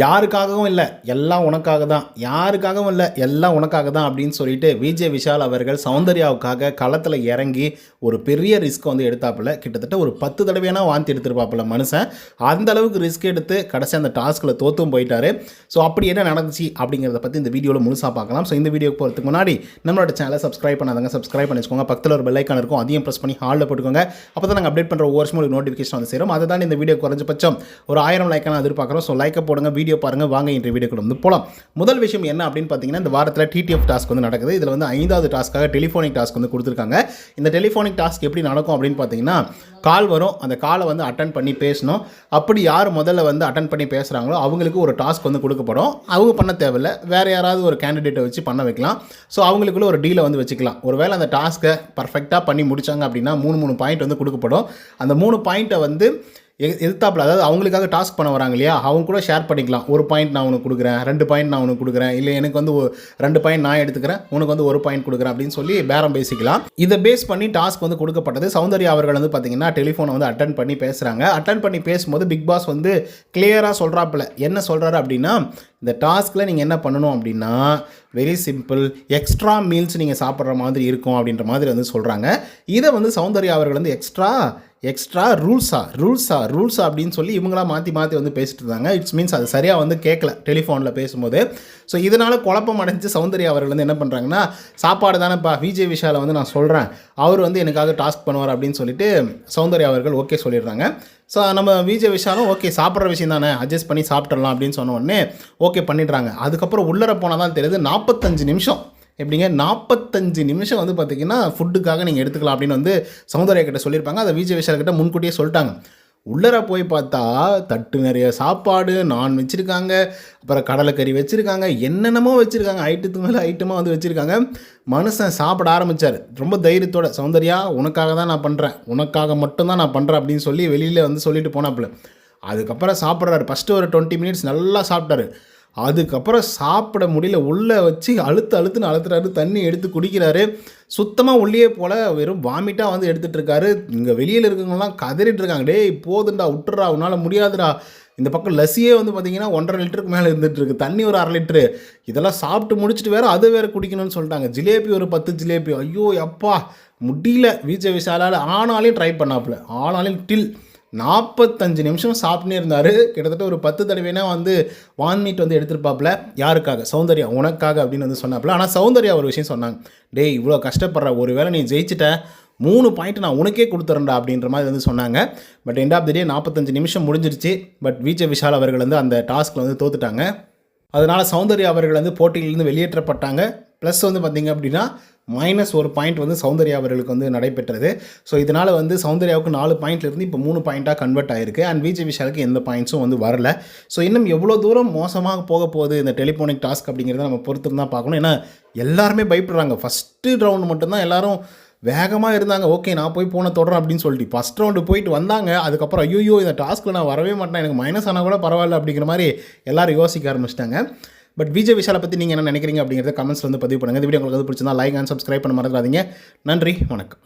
யாருக்காகவும் இல்லை எல்லாம் உனக்காக தான். யாருக்காகவும் இல்லை எல்லாம் உனக்காக தான் அப்படின்னு சொல்லிட்டு விஜய் விஷால் அவர்கள் சௌந்தர்யாவுக்காக களத்தில் இறங்கி ஒரு பெரிய ரிஸ்க் வந்து எடுத்தாப்புல. கிட்டத்தட்ட ஒரு பத்து தடவையான வாந்தி எடுத்திருப்பாப்புல மனுஷன். அந்த அளவுக்கு ரிஸ்க் எடுத்து கடைசி அந்த டாஸ்கில் தோத்தும் போயிட்டாரு. ஸோ அப்படி என்ன நடந்துச்சு அப்படிங்கிறத பற்றி இந்த வீடியோவில் முழுசாக பார்க்கலாம். ஸோ இந்த வீடியோக்கு போகிறதுக்கு முன்னாடி நம்மளோட சேனலை சப்ஸ்கிரைப் பண்ணாதங்க. சப்ஸ்கிரைப் பண்ணிச்சுக்கோங்க. பக்கத்தில் ஒரு பெல்லைக்கான இருக்கும். அதையும் ப்ரெஸ் பண்ணி ஹாலில் போட்டுக்கோங்க. அப்போ தான் நாங்கள் அப்டேட் பண்ணுற ஒவ்வொரு ஒரு நோட்டிஃபிகேஷன் வந்து சேரும் அதை தான் இந்த வீடியோ குறைஞ்சபட்சம் ஒரு ஆயிரம் லைக்கான எதிர்பார்க்குறோம். ஸோ லைக்கை போடுங்க. வீடியோ பாருங்கள் வாங்க இன்றைய வீடியோக்குள்ள வந்து போகலாம் முதல் விஷயம் என்ன அப்படின்னு பார்த்தீங்கன்னா இந்த வாரத்தில் டிடிஎஃப் டாஸ்க் வந்து நடக்குது. இதில் வந்து ஐந்தாவது டாஸ்க்காக டெலிஃபோனிக் டாஸ்க் வந்து கொடுத்துருக்காங்க. இந்த டெலிஃபோனிக் டாஸ்க் எப்படி நடக்கும் அப்படின்னு பார்த்தீங்கன்னா கால் வரும். அந்த காலை வந்து அட்டன் பண்ணி பேசணும். அப்படி யார் முதல்ல வந்து அட்டன் பண்ணி பேசுகிறாங்களோ அவங்களுக்கு ஒரு டாஸ்க் வந்து கொடுக்கப்படும். அவங்க பண்ண தேவையில்ல. வேறு யாராவது ஒரு கேண்டிடேட்டை வச்சு பண்ண வைக்கலாம். ஸோ அவங்களுக்குள்ள ஒரு டீலை வந்து வச்சுக்கலாம். ஒருவேளை அந்த டாஸ்க்கை பர்ஃபெக்டாக பண்ணி முடித்தாங்க அப்படின்னா மூணு மூணு பாயிண்ட் வந்து கொடுக்கப்படும். அந்த மூணு பாயிண்ட்டை வந்து எதிர்த்தாப்புல அதாவது அவங்களுக்காக டாஸ்க் பண்ண வராங்க இல்லையா? அவங்க கூட ஷேர் பண்ணிக்கலாம். ஒரு பாயிண்ட் நான் உனக்கு கொடுக்குறேன் ரெண்டு பாயிண்ட் நான் உனக்கு கொடுக்குறேன். இல்லை எனக்கு வந்து ஒரு ரெண்டு பாயிண்ட் நான் எடுத்துக்கிறேன் உனக்கு வந்து ஒரு பாயிண்ட் கொடுக்குறேன் அப்படின்னு சொல்லி பேரம் பேசிக்கலாம். இதை பேஸ் பண்ணி டாஸ்க் வந்து கொடுக்கப்பட்டது. சௌந்தர்யா அவர்கள் வந்து பார்த்தீங்கன்னா டெலிஃபோனை வந்து அட்டன் பண்ணி பேசுகிறாங்க அட்டன் பண்ணி பேசும்போது பிக் பாஸ் வந்து கிளியராக சொல்கிறாப்புல என்ன சொல்கிறாரு அப்படின்னா இந்த டாஸ்கில் நீங்கள் என்ன பண்ணணும் அப்படின்னா வெரி சிம்பிள் எக்ஸ்ட்ரா மீல்ஸ் நீங்கள் சாப்பிட்ற மாதிரி இருக்கும் அப்படின்ற மாதிரி வந்து சொல்கிறாங்க இதை வந்து சௌந்தர்யா அவர்கள் வந்து எக்ஸ்ட்ரா எக்ஸ்ட்ரா ரூல்ஸா ரூல்ஸா ரூல்ஸா அப்படின்னு சொல்லி இவங்களாம் மாற்றி மாற்றி வந்து பேசிட்டு இருந்தாங்க. இட்ஸ் மீன்ஸ் அது சரியாக வந்து கேட்கல டெலிஃபோனில் பேசும்போது. ஸோ இதனால் குழப்பம் அடைஞ்சு சௌந்தர்யா அவர்கள் வந்து என்ன பண்ணுறாங்கன்னா சாப்பாடு தானேப்பா விஜய் விஷாலை வந்து நான் சொல்கிறேன் அவர் வந்து எனக்காக டாஸ்க் பண்ணுவார் அப்படின்னு சொல்லிட்டு சௌந்தர்யா அவர்கள் ஓகே சொல்லிடுறாங்க. ஸோ நம்ம விஜய் விஷாலும் ஓகே சாப்பிட்ற விஷயம் தானே அட்ஜஸ்ட் பண்ணி சாப்பிட்றலாம் அப்படின்னு சொன்ன உடனே ஓகே பண்ணிடுறாங்க. அதுக்கப்புறம் உள்ளர போனால் தான் தெரியுது நாற்பத்தஞ்சு நிமிஷம் எப்படிங்க? நாற்பத்தஞ்சு நிமிஷம் வந்து பார்த்தீங்கன்னா ஃபுட்டுக்காக நீங்கள் எடுத்துக்கலாம் அப்படின்னு வந்து சௌந்தர்யா கிட்ட சொல்லியிருப்பாங்க. அதை விஜய் விஷால் கிட்ட முன்கூட்டியே சொல்லிட்டாங்க. உள்ளர போய் பார்த்தா தட்டு நிறைய சாப்பாடு நான் வச்சுருக்காங்க. அப்புறம் கடலைக்கறி வச்சுருக்காங்க. என்னென்னமோ வச்சுருக்காங்க. ஐட்டத்துக்கு மேலே ஐட்டமாக வந்து வச்சுருக்காங்க. மனுஷன் சாப்பிட ஆரம்பித்தார் ரொம்ப தைரியத்தோட சௌந்தர்யா உனக்காக தான் நான் பண்ணுறேன் உனக்காக மட்டும்தான் நான் பண்ணுறேன் அப்படின்னு சொல்லி வெளியில் வந்து சொல்லிட்டு போனாப்புல. அதுக்கப்புறம் சாப்பிட்றாரு. ஃபஸ்ட்டு ஒரு டுவெண்ட்டி மினிட்ஸ் நல்லா சாப்பிட்டாரு. அதுக்கப்புறம் சாப்பிட முடியல. உள்ளே வச்சு அழுத்து அழுத்துன்னு அழுத்துறாரு. தண்ணி எடுத்து குடிக்கிறாரு. சுத்தமாக உள்ளே போல் வெறும் வாமிட்டாக வந்து எடுத்துகிட்டு இருக்காரு இங்கே வெளியில் இருக்கவங்கலாம் கதறிட்டு இருக்காங்க டேய் போதுண்டா விட்டுறா உன்னால் முடியாதுடா. இந்த பக்கம் லஸ்ஸியே வந்து பார்த்தீங்கன்னா ஒன்றரை லிட்டருக்கு மேலே இருந்துகிட்ருக்கு தண்ணி ஒரு அரை லிட்டரு. இதெல்லாம் சாப்பிட்டு முடிச்சுட்டு வேற அது வேற குடிக்கணும்னு சொல்லிட்டாங்க. ஜிலேபி ஒரு பத்து ஜிலேபி. ஐயோ அப்பா. முடியல. விஜய் விஷாலால் ஆனாலையும் ட்ரை பண்ணாப்புல. ஆனாலையும் டில் நாற்பத்தஞ்சு நிமிஷம் சாப்பிட்னே இருந்தார். கிட்டத்தட்ட ஒரு பத்து தடவைனா வந்து வான்மீட் வந்து எடுத்திருப்பாப்புல. யாருக்காக? சௌந்தர்யா உனக்காக அப்படின்னு வந்து சொன்னாப்புல. ஆனால் சௌந்தர்யா ஒரு விஷயம் சொன்னாங்க. டேய் இவ்வளோ கஷ்டப்படுற ஒரு வேளை நீ ஜெயிச்சிட்ட மூணு பாயிண்ட் நான் உனக்கே கொடுத்துறேன்டா அப்படின்ற மாதிரி வந்து சொன்னாங்க. But end of the day நாற்பத்தஞ்சு நிமிஷம் முடிஞ்சிருச்சு. பட் விஜய் விஷால் அவர்கள் வந்து அந்த டாஸ்கில் வந்து தோத்துட்டாங்க. அதனால் சௌந்தர்யா அவர்கள் வந்து போட்டியிலிருந்து வெளியேற்றப்பட்டாங்க. ப்ளஸ் வந்து பார்த்திங்க அப்படின்னா மைனஸ் ஒரு பாயிண்ட் வந்து சௌந்தர்யா அவர்களுக்கு வந்து நடைபெற்றது. ஸோ இதனால் வந்து சௌந்தர்யாவுக்கு நாலு பாயிண்ட்லேருந்து இப்போ மூணு பாயிண்ட்டாக கன்வெர்ட் ஆயிருக்கு. அண்ட் விஜய் விஷாலுக்கு எந்த பாயிண்ட்ஸும் வந்து வரல. ஸோ இன்னும் எவ்வளோ தூரம் மோசமாக போக போகுது இந்த டெலிஃபோனிக் டாஸ்க் அப்படிங்கிறத நம்ம பொறுத்து தான் பார்க்கணும். ஏன்னா எல்லாருமே பயப்படுறாங்க. ஃபஸ்ட்டு ரவுண்ட் மட்டும்தான் எல்லாரும் வேகமாக இருந்தாங்க. ஓகே நான் போய் போன தொடரும் அப்படின்னு சொல்லிட்டு. ஃபஸ்ட் ரவுண்டு போயிட்டு வந்தாங்க. அதுக்கப்புறம் ஐயோ இந்த டாஸ்க்கில் நான் வரவே மாட்டேன். எனக்கு மைனஸ் ஆனால் கூட பரவாயில்ல அப்படிங்கிற மாதிரி எல்லோரும் யோசிக்க ஆரம்பிச்சிட்டாங்க. பட் விஜய் விஷாலை பற்றி நீங்கள் என்ன நினைக்கிறீங்க அப்படிங்கிறத கமெண்ட்ஸ் வந்து பதிவு பண்ணுங்கள் இந்த வீடியோ உங்களுக்கு வந்து பிடிச்சிருந்தா லைக் அண்ட் சப்ஸ்கிரைப் பண்ண மறந்துடாதீங்க. நன்றி. வணக்கம்.